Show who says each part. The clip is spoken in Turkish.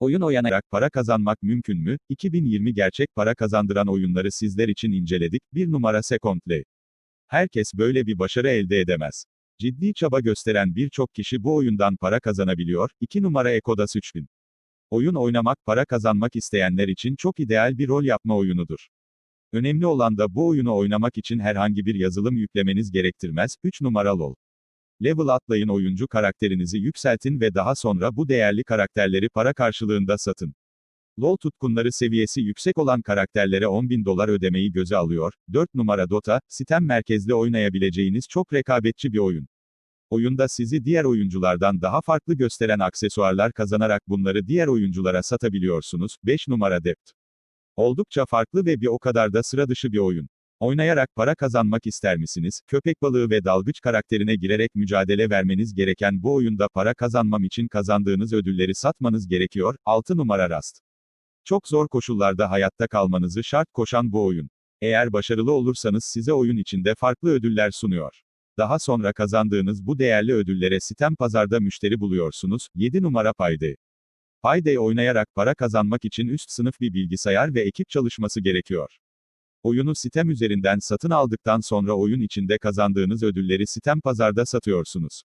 Speaker 1: Oyun oynayarak para kazanmak mümkün mü? 2020 gerçek para kazandıran oyunları sizler için inceledik. 1 numara Secondly. Herkes böyle bir başarı elde edemez. Ciddi çaba gösteren birçok kişi bu oyundan para kazanabiliyor. 2 numara Ekodas 3000. Oyun oynamak para kazanmak isteyenler için çok ideal bir rol yapma oyunudur. Önemli olan da bu oyunu oynamak için herhangi bir yazılım yüklemeniz gerektirmez. 3 numara LoL. Level atlayın oyuncu karakterinizi yükseltin ve daha sonra bu değerli karakterleri para karşılığında satın. LoL tutkunları seviyesi yüksek olan karakterlere 10.000 dolar ödemeyi göze alıyor. 4 numara Dota, sitem merkezli oynayabileceğiniz çok rekabetçi bir oyun. Oyunda sizi diğer oyunculardan daha farklı gösteren aksesuarlar kazanarak bunları diğer oyunculara satabiliyorsunuz. 5 numara Dept. Oldukça farklı ve bir o kadar da sıra dışı bir oyun. Oynayarak para kazanmak ister misiniz? Köpek balığı ve dalgıç karakterine girerek mücadele vermeniz gereken bu oyunda para kazanmam için kazandığınız ödülleri satmanız gerekiyor. 6 numara Rast. Çok zor koşullarda hayatta kalmanızı şart koşan bu oyun. Eğer başarılı olursanız size oyun içinde farklı ödüller sunuyor. Daha sonra kazandığınız bu değerli ödüllere sitem pazarda müşteri buluyorsunuz. 7 numara Payday. Payday oynayarak para kazanmak için üst sınıf bir bilgisayar ve ekip çalışması gerekiyor. Oyunu sitem üzerinden satın aldıktan sonra oyun içinde kazandığınız ödülleri sitem pazarda satıyorsunuz.